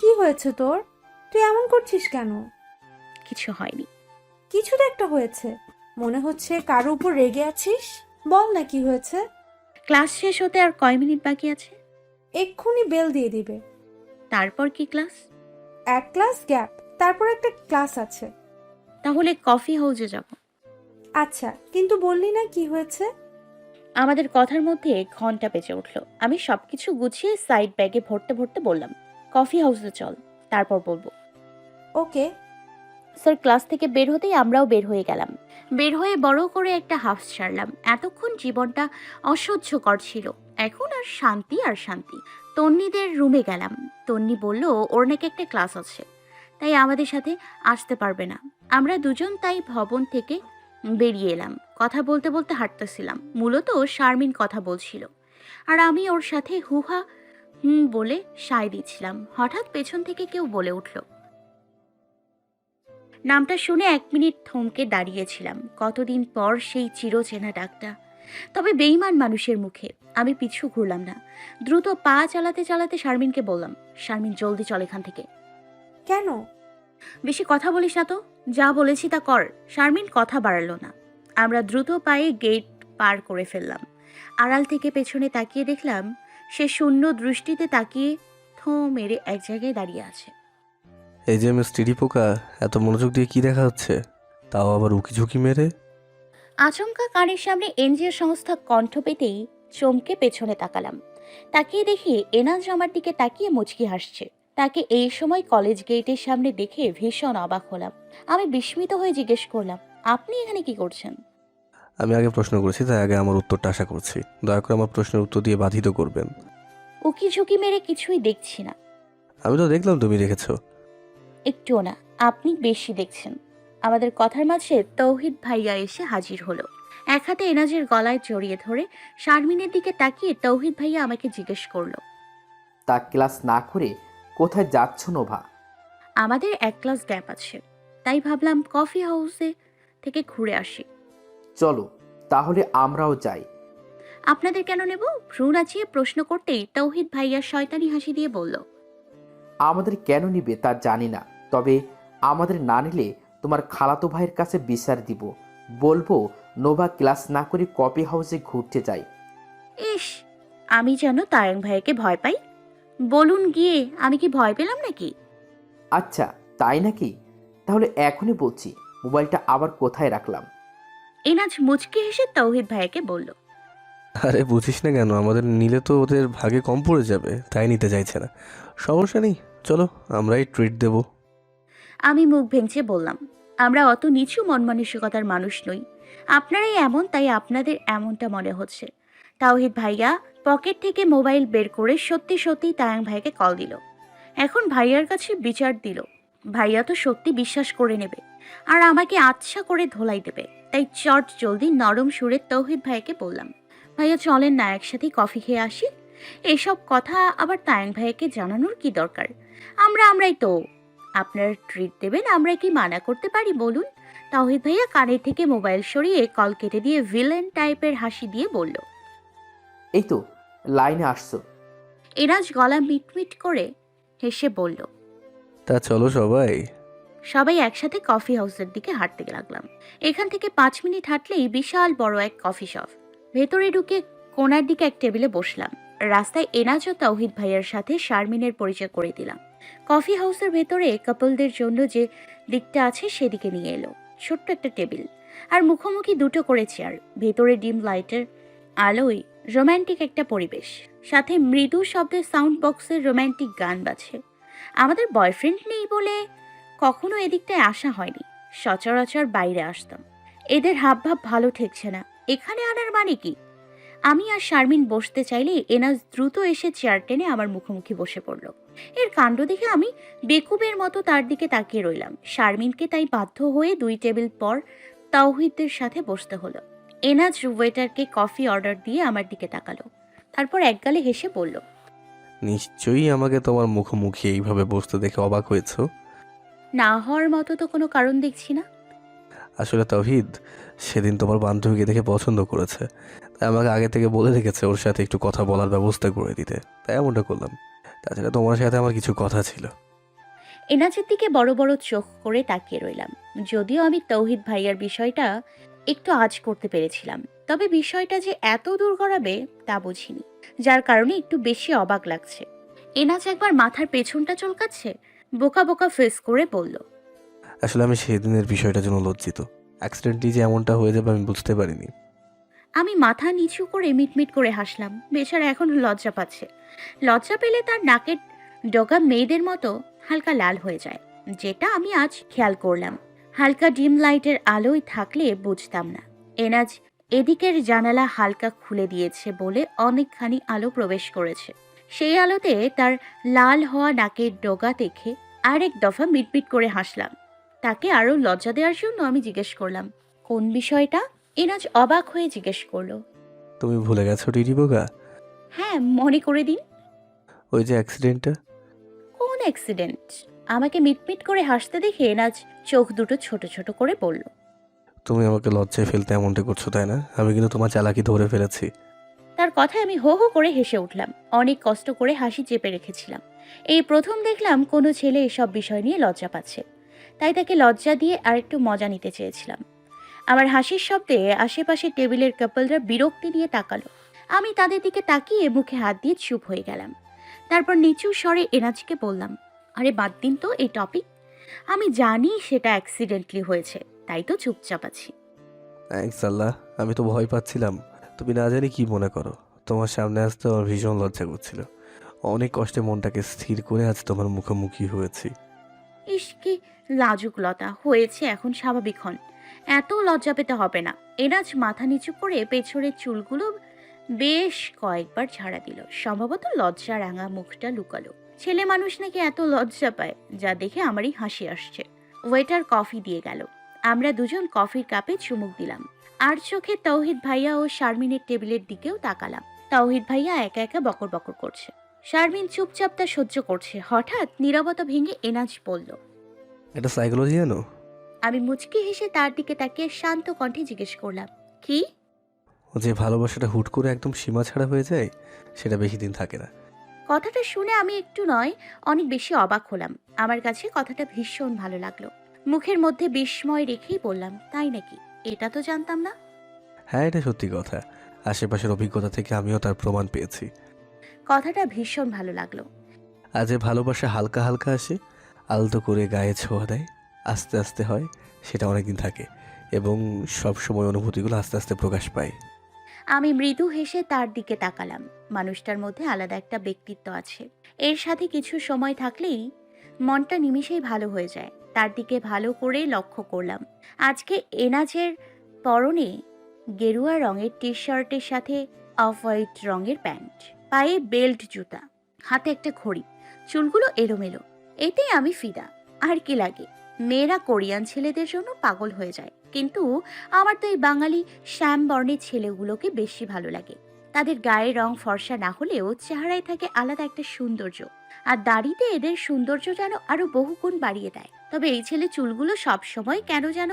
কি হয়েছে তোর? তুই এমন করছিস কেন? কিছু হয়নি। কিছু তো একটা হয়েছে। মনে হচ্ছে কারও উপর রেগে আছিস? বল না কি হয়েছে। ক্লাস শেষ হতে আর কয় মিনিট বাকি আছে? এক্ষুনি বেল দিয়ে দিবে। তারপর কি ক্লাস? এক ক্লাস গ্যাপ তারপর একটা ক্লাস আছে। তাহলে কফি হাউসে যাব। আচ্ছা কিন্তু বললি না কি হয়েছে? আমাদের কথার মধ্যে ঘণ্টা বেজে উঠল। আমি সবকিছু গুছিয়ে সাইড ব্যাগে ভরতে ভরতে বললাম কফি হাউসে চল তারপর বলব। ওকে। স্যার ক্লাস থেকে বের হতেই আমরাও বের হয়ে গেলাম। বের হয়ে বড় করে একটা হাফ ছাড়লাম। এতক্ষণ জীবনটা অসহ্যকর ছিল। এখন আর শান্তি আর শান্তি। তন্নিদের রুমে গেলাম। তন্নি বলল ওর নাকি একটা ক্লাস আছে। তাই আমাদের সাথে আসতে পারবে না। আমরা দুজন তাই ভবন থেকে বেরিয়ে এলাম। কথা বলতে বলতে হাঁটতেছিলাম। মূলত শারমিন কথা বলছিল। আর আমি ওর সাথে হুহা হুম বলে সায় দিচ্ছিলাম। হঠাৎ পেছন থেকে কেউ বলে উঠল নামটা শুনে এক মিনিট থমকে দাঁড়িয়েছিলাম। কতদিন পর সেই চিরচেনা ডাকটা। তবে বেইমান মানুষের মুখে আমি পিছু ঘুরলাম না। দ্রুত পা চালাতে চালাতে শারমিনকে বললাম শারমিন জলদি চল এখান থেকে। কেন? বেশি কথা বলিস না তো। যা বলেছি তা কর। শারমিন কথা বাড়ালো না। আমরা দ্রুত পায়ে গেট পার করে ফেললাম। আড়াল থেকে পেছনে তাকিয়ে দেখলাম সে শূন্য দৃষ্টিতে তাকিয়ে থো মেরে এক জায়গায় দাঁড়িয়ে আছে। এই যে মিস টিডি পোকা এত মনোযোগ দিয়ে কি দেখা হচ্ছে? তাও আবার উকি ঝুঁকি মেরে? আচমকা কানের সামনে এনজিও সংস্থা কণ্ঠ পেতেই চমকে পেছনে তাকালাম। তাকিয়ে দেখি এনাজ আমার দিকে তাকিয়ে মুচকি হাসছে। তাকে এই সময় কলেজ গেটের সামনে দেখে ভীষণ অবাক হলাম। আমি বিস্মিত হয়ে জিজ্ঞেস করলাম আপনি এখানে কি করছেন? আমি আগে প্রশ্ন করেছি তাই আগে আমার উত্তরটা আশা করছি। দয়া করে আমার প্রশ্নের উত্তর দিয়ে বাধিত করবেন। উকি ঝুঁকি মেরে কিছুই দেখছি না। আমি তো দেখলাম তুমি রেখেছো একটুও না আপনি বেশি দেখছেন। আমাদের কথার মাঝে তৌহিদ ভাইয়া এসে হাজির হলো। এক হাতে এনাজের গলায় জড়িয়ে ধরে শারমিনের দিকে তাকিয়ে তৌহিদ ভাইয়া আমাকে জিজ্ঞেস করল তা ক্লাস না করে কোথায় যাচ্ছ নোভা? আমাদের এক ক্লাস গ্যাপ আছে তাই ভাবলাম কফি হাউসে থেকে ঘুরে আসি। চলো তাহলে আমরাও যাই। আপনাদের কেন নেব? ভ্রু নাচিয়ে প্রশ্ন করতেই তৌহিদ ভাইয়া শয়তানি হাসি দিয়ে বলল আমাদের কেন নিবে তা জানি না তবে আমাদের না নিলে তোমার খালাতো ভাইয়ের কাছে বিচার দিব। বলব নোভা ক্লাস না করে কপি হাউসে ঘুরতে যাই ইস আমি যেন তায়ং ভাইয়াকে ভয় পাই। বলুন গিয়ে আমি কি ভয় পেলাম নাকি? আচ্ছা তাই নাকি? তাহলে এখনই বলছি মোবাইলটা আবার কোথায় রাখলাম? এনাজ মুচকি হেসে তৌহিদ ভাইয়াকে বলল আরে বুঝিস না কেন আমাদের নিলে তো ওদের ভাগে কম পড়ে যাবে তাই নিতে চাইছে না। সমস্যা নেই চলো আমরাই ট্রিট দেবো। আমি মুখ ভেঙচে বললাম আমরা অত নিচু মন মানসিকতার মানুষ নই। আপনারাই এমন তাই আপনাদের এমনটা মনে হচ্ছে। তাওহিদ ভাইয়া পকেট থেকে মোবাইল বের করে সত্যি সত্যি তায়াং ভাইকে কল দিল। এখন ভাইয়ার কাছে বিচার দিল ভাইয়া তো সত্যি বিশ্বাস করে নেবে আর আমাকে আচ্ছা করে ধোলাই দেবে। তাই চট জলদি নরম সুরে তৌহিদ ভাইয়াকে বললাম ভাইয়া চলেন না একসাথে কফি খেয়ে আসি। এসব কথা আবার তায়াং ভাইয়াকে জানানোর কি দরকার? আমরা আমরাই তো। আপনারা ট্রিট দেবেন আমরা কি মানা করতে পারি বলুন? তাওহিদ ভাইয়া কানের থেকে মোবাইল সরিয়ে কল কেটে দিয়ে ভিলেন টাইপের হাসি দিয়ে বলল এই তো লাইনে আসছো। এরাজ গলা মিটমিট করে হেসে বলল তা চলো সবাই। সবাই একসাথে কফি হাউসের দিকে হাঁটতে লাগলাম। এখান থেকে পাঁচ মিনিট হাঁটলেই বিশাল বড় এক কফি শপ ভেতরে ঢুকে কোনার দিকে এক টেবিলে বসলাম। রাস্তায় এনাজ ও তৌহিদ ভাইয়ার সাথে শারমিনের পরিচয় করে দিলাম। কফি হাউসের ভেতরে কাপলদের জন্য যে দিকটা আছে সেদিকে নিয়ে এলো। ছোট্ট একটা টেবিল আর মুখোমুখি দুটো করে চেয়ার ভেতরে ডিম লাইটের আলোয় রোম্যান্টিক একটা পরিবেশ। সাথে মৃদু শব্দের সাউন্ড বক্সের রোম্যান্টিক গান বাজে আমাদের বয়ফ্রেন্ড নেই বলে কখনো এদিকটায় আসা হয়নি। সচরাচর বাইরে আসতাম। এদের হাবভাব ভালো ঠেকছে না। এখানে আনার মানে কি? আমি আর শারমিন বসতে চাইলে এনাজ দ্রুত এসে চেয়ার টেনে আমার মুখোমুখি বসে পড়ল। এর কাণ্ড দেখে আমি বেকুবের মতো তার দিকে তাকিয়ে রইলাম। শারমিনকে তাই বাধ্য হয়ে দুই টেবিল পর তাওহিদদের সাথে বসতে হলো। এনাজ ওয়েটারকে কফি অর্ডার দিয়ে আমার দিকে তাকালো। তারপর একগালে হেসে বলল, নিশ্চয়ই আমাকে তোমার মুখোমুখি এইভাবে বসতে দেখে অবাক হয়েছো। না হওয়ার মতো তো কোনো কারণ দেখছি না। আসলে তৌহিদ সেদিন তোমার বান্ধবীকে দেখে পছন্দ করেছে। তাই আমাকে আগে থেকে বলে রেখেছে ওর সাথে একটু কথা বলার ব্যবস্থা করে দিতে। তাই এমনটা করলাম। তাছাড়া তোমার সাথে আমার কিছু কথা ছিল। এনাজের দিকে বড় বড় চোখ করে তাকিয়ে রইলাম। যদিও আমি তৌহিদ ভাইয়ার বিষয়টা একটু আজ করতে পেরেছিলাম। তবে বিষয়টা যে এত দূর গড়াবে তা বুঝিনি। যার কারণে একটু বেশি অবাক লাগছে। এনাজ একবার মাথার পেছনটা চলকাচ্ছে? বোকা বোকা ফেস করে বলল আসলে আমি সেদিনের বিষয়টার জন্য লজ্জিত। অ্যাক্সিডেন্টলি যে এমনটা হয়ে যাবে আমি বুঝতে পারিনি। আমি মাথা নিচু করে মিটমিট করে হাসলাম। বেচারা এখন লজ্জা পাচ্ছে। লজ্জা পেলে তার নাকের ডগা মেয়েদের মতো হালকা লাল হয়ে যায় যেটা আমি আজ খেয়াল করলাম। হালকা ডিম লাইটের আলোয় থাকলে বুঝতাম না। এনাজ এদিকের জানালা হালকা খুলে দিয়েছে বলে অনেকখানি আলো প্রবেশ করেছে। সেই আলোতে তার লাল হওয়া নাকের ডগা দেখে আরেক দফা মিটমিট করে হাসলাম। তাকে আরও লজ্জা দেওয়ার জন্য আমি জিজ্ঞেস করলাম কোন বিষয়টা? এনাজ অবাক হয়ে জিজ্ঞেস করল তুমি ভুলে গেছো টিটি বোকা? হ্যাঁ মনে করে দিন। ওই যে অ্যাক্সিডেন্টটা কোন অ্যাক্সিডেন্ট আমাকে মিটমিট করে হাসতে দেখে এনাজ চোখ দুটো ছোট ছোট করে বলল তুমি আমাকে লজ্জায় ফেলতে এমনটা করছ তাই না? আমি কিন্তু তোমার চালাকি ধরে ফেলেছি। তার কথায় আমি হো হো করে হেসে উঠলাম। অনেক কষ্ট করে হাসি চেপে রেখেছিলাম। এই প্রথম দেখলাম কোনো ছেলে এসব বিষয় নিয়ে লজ্জা পাচ্ছে। তাই তাকে লজ্জা দিয়ে আরেকটু মজা নিতে চেয়েছিলাম। আমার হাসির শব্দে আশেপাশে টেবিলের কাপলরা বিরক্তি নিয়ে তাকালো। আমি তাদের দিকে তাকিয়ে মুখে হাত দিয়ে চুপ হয়ে গেলাম। তারপর নিচু স্বরে এনাজকে বললাম, আরে বাদ দিন তো এই টপিক আমি জানি সেটা অ্যাক্সিডেন্টলি হয়েছে, তাই তো চুপচাপ আছি। আমি তো ভয় পাচ্ছিলাম। তুমি না জানি কি মনে করো। তোমার সামনে আসতে আমার ভীষণ লজ্জা করছিল। অনেক কষ্টে মনটাকে স্থির করে আজ তোমার মুখোমুখি হয়েছি। ইস কি লাজুক লতা হয়েছে এখন স্বাভাবিক হন। এত লজ্জা পেতে হবে না। এরাজ মাথা নিচু করে পেছনের চুলগুলো বেশ কয়েকবার ঝাড়া দিল। সম্ভবত লজ্জা রাঙা মুখটা লুকালো। ছেলে মানুষ নাকি এত লজ্জা পায়, যা দেখে আমারই হাসি আসছে। ওয়েটার কফি দিয়ে গেল। আমরা দুজন কফির কাপে চুমুক দিলাম। আর চোখে তৌহিদ ভাইয়া ও শারমিনের টেবিলের দিকেও তাকালাম। তৌহিদ ভাইয়া একা একা বকর বকর করছে। শারমিন চুপচাপ তা সহ্য করছে। হঠাৎ নীরবতা ভেঙে এনাজ বলল এটা সাইকোলজি জানো? আমি মুচকি হেসে তার দিকে তাকিয়ে শান্ত কণ্ঠে জিজ্ঞেস করলাম কি? ও যে ভালোবাসাটা হুট করে একদম সীমা ছাড়া হয়ে যায় সেটা বেশি দিন থাকে না। কথাটা শুনে আমি একটু নয় অনেক বেশি অবাক হলাম। আমার কাছে কথাটা ভীষণ ভালো লাগল। মুখের মধ্যে বিস্ময় রেখেই বললাম তাই নাকি? এটা তো জানতাম না। হ্যাঁ এটা সত্যি কথা। আশেপাশের অভিজ্ঞতা থেকে আমিও তার প্রমাণ পেয়েছি। কথাটা ভীষণ ভালো লাগল। আজ এ ভালোবাসা হালকা হালকা আসে আলতো করে গায়ে ছোঁয়া দেয় আস্তে আস্তে হয় সেটা অনেকদিন থাকে এবং সব সময় অনুভূতিগুলো আস্তে আস্তে প্রকাশ পায়। আমি মৃদু হেসে তার দিকে তাকালাম। মানুষটার মধ্যে আলাদা একটা ব্যক্তিত্ব আছে। এর সাথে কিছু সময় থাকলেই মনটা নিমিষেই ভালো হয়ে যায়। তার দিকে ভালো করে লক্ষ্য করলাম। আজকে এনাজের পরনে গেরুয়া রঙের টি শার্টের সাথে অফ হোয়াইট রঙের প্যান্ট, পায়ে বেল্ট জুতা, হাতে একটা ঘড়ি, চুলগুলো এলোমেলো। এতেই আমি ফিদা। আর কি লাগে? মেয়েরা কোরিয়ান ছেলেদের জন্য পাগল হয়ে যায়। কিন্তু আমার তো এই বাঙালি শ্যাম বর্ণের ছেলেগুলোকে বেশি ভালো লাগে। তাদের গায়ের রং ফর্সা না হলেও চেহারায় থাকে আলাদা একটা সৌন্দর্য। আর দাড়িতে এদের সৌন্দর্য যেন আরও বহুগুণ বাড়িয়ে দেয়। তবে এই ছেলে চুলগুলো সব সময় কেন যেন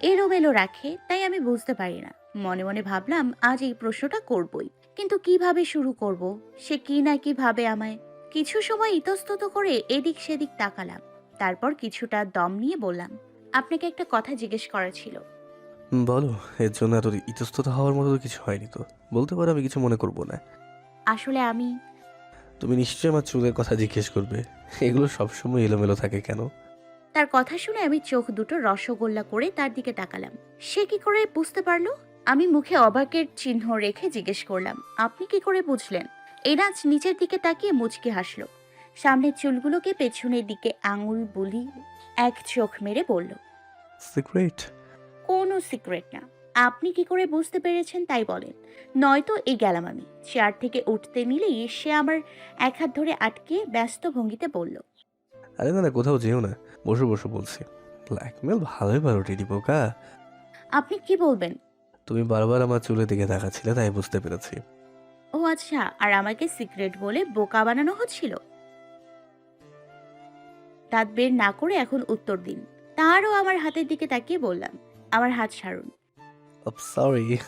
এলোমেলো রাখে তাই আমি বুঝতে পারি না। মনে মনে ভাবলাম আজ এই প্রশ্নটা করবই। কিন্তু কীভাবে শুরু করব? সে কি না কি ভাবে আমায়? কিছু সময় ইতস্তত করে এদিক সেদিক তাকালাম। তারপর কিছুটা দম নিয়ে বললাম আপনাকে একটা কথা জিজ্ঞেস করার ছিল। বলো এর জন্য এত ইতস্তত হওয়ার মতো কিছু হয়নি তো। বলতে পারো আমি কিছু মনে করব না। আসলে আমি তুমি নিশ্চয়ই আমার চুলের কথা জিজ্ঞেস করবে। এগুলো সবসময় এলোমেলো থাকে কেন? তার কথা শুনে আমি চোখ দুটো রসগোল্লা করে তার দিকে তাকালাম। সে কি করে বুঝতে পারল? আমি মুখে অবাকের চিহ্ন রেখে জিজ্ঞেস করলাম আপনি কি করে বুঝলেন? এনাজ নিচের দিকে তাকিয়ে মুচকি হাসলো। সামনের চুলগুলোকে পেছনের দিকে আঙুল বুলি এক চোখ মেরে বলল সিক্রেট কোনো সিক্রেট না। আপনি কি করে বুঝতে পেরেছেন তাই বলেন। নয়তো এই গেলাম আমি। চেয়ার থেকে উঠতে নিলেই সে আমার এক হাত ধরে আটকে ব্যস্ত ভঙ্গিতে বলল আরে না না কোথাও যেও না। বসে বসে বলছি। ব্ল্যাকমেল ভালোই পারো টিডি পোকা। আপনি কি বলবেন? তুমি বারবার আমার চুলের দিকে তাকাচ্ছিলে তাই বুঝতে পেরেছি। ও আচ্ছা আর আমাকে সিক্রেট বলে বোকা বানানো হচ্ছিল? দাঁত বের না করে এখন উত্তর দিন। তারও আমার হাতের দিকে তাকিয়ে বললাম আমার হাত ছাড়ুন। সরি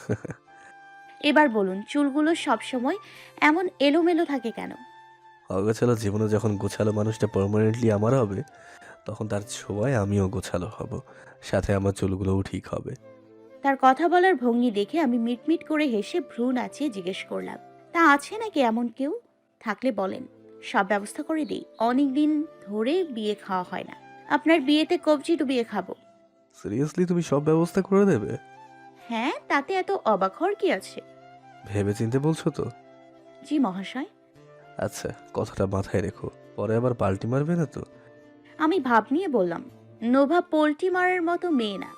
এবার বলুন চুলগুলো সব সময় এমন এলোমেলো থাকে কেন? অগোছালো জীবনে যখন গোছালো মানুষটা পার্মানেন্টলি আমার হবে তখন তার ছোঁয়ায় আমিও গোছালো হব। সাথে আমার চুলগুলোও ঠিক হবে। তার কথা বলার ভঙ্গি দেখে আমি মিটমিট করে হেসে ভ্রু নাচিয়ে জিজ্ঞেস করলাম তা আছে নাকি এমন কেউ? থাকলে বলেন সব ব্যবস্থা করে দিই অনেক দিন ধরে বিয়ে খাওয়া হয় না। আপনার বিয়েতে কবজি ডুবিয়ে খাব। সিরিয়াসলি তুমি সব ব্যবস্থা করে দেবে? হ্যাঁ তাতে এত অবাক হওয়ার কি আছে? ভেবে চিনতে বলছো তো? জি মহাশয়। আচ্ছা কথাটা মাথায় রেখো। পরে আবার পাল্টি মারবে না তো? আমি ভাব নিয়ে বললাম নোভা পোল্টি মারার মতো মেয়ে না।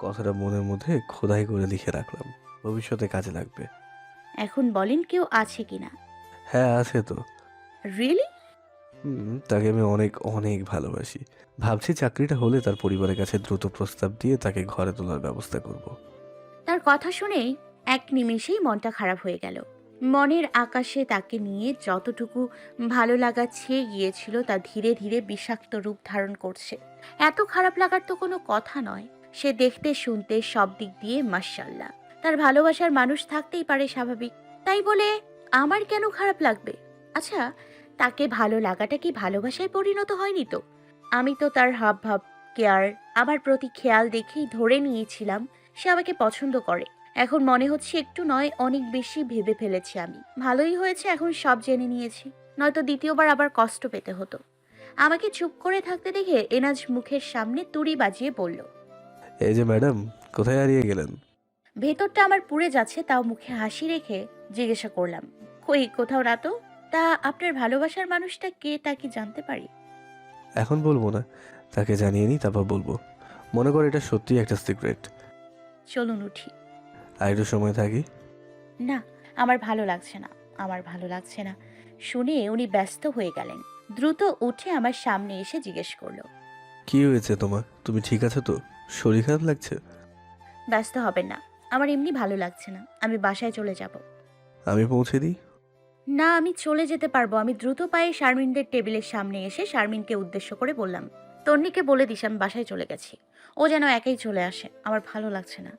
কথাটা মনের মধ্যে খোদাই করে লিখে রাখলাম। ভবিষ্যতে কাজে লাগবে। এখন বলেন কেউ আছে কিনা হ্যাঁ আছে তো। রিয়েলি হুম তাকে আমি অনেক অনেক ভালোবাসি। ভাবছি চাকরিটা হলে তার পরিবারের কাছে দ্রুত প্রস্তাব দিয়ে তাকে ঘরে তোলার ব্যবস্থা করব। তার কথা শুনে এক নিমেষেই মনটা খারাপ হয়ে গেল। মনের আকাশে তাকে নিয়ে যতটুকু ভালো লাগা ছেয়ে গিয়েছিল তা ধীরে ধীরে বিষাক্ত রূপ ধারণ করছে। এত খারাপ লাগার তো কোনো কথা নয়। সে দেখতে শুনতে সব দিক দিয়ে মাশাল্লাহ তার ভালোবাসার মানুষ থাকতেই পারে স্বাভাবিক। তাই বলে আমার কেন খারাপ লাগবে? আচ্ছা তাকে ভালো লাগাটা কি ভালোবাসায় পরিণত হয়নি তো? আমি তো তার হাব ভাব কেয়ার, আমার প্রতি খেয়াল দেখেই ধরে নিয়েছিলাম সে আমাকে পছন্দ করে। এখন মনে হচ্ছে একটু নয় অনেক বেশি ভেবে ফেলেছি আমি। ভালোই হয়েছে এখন সব জেনে নিয়েছি। নয়তো দ্বিতীয়বার আবার কষ্ট পেতে হতো। আমাকে চুপ করে থাকতে দেখে এনাজ মুখের সামনে তুড়ি বাজিয়ে বলল এই যে ম্যাডাম কোথায় হারিয়ে গেলেন? ভেতরটা আমার পুড়ে যাচ্ছে তাও মুখে হাসি রেখে জিজ্ঞাসা করলাম কই কোথাও না তো? তা আপনার ভালোবাসার মানুষটা কে তা কি জানতে পারি? এখন বলব না তাকে জানিয়ে নিই তারপর বলব। মনে কর এটা সত্যিই একটা সিক্রেট। চলুন উঠি। আর একটু সময় থাকি? না আমার ভালো লাগছে না আমার ভালো লাগছে না। শুনে উনি ব্যস্ত হয়ে গেলেন। দ্রুত উঠে আমার সামনে এসে জিজ্ঞেস করল কি হয়েছে তোমার? তুমি ঠিক আছো তো? শরীর খারাপ লাগছে? ব্যস্ত হবেন না আমার এমনি ভালো লাগছে না আমি বাসায় চলে যাব। আমি পৌঁছে দিই? না আমি চলে যেতে পারব। আমি দ্রুত পায়ে শারমিনদের টেবিলের সামনে এসে শারমিনকে উদ্দেশ্য করে বললাম তন্নিকে বলে দিস, আমি বাসায় চলে গেছি। ও যেন একাই চলে আসে, আমার ভালো লাগছে না।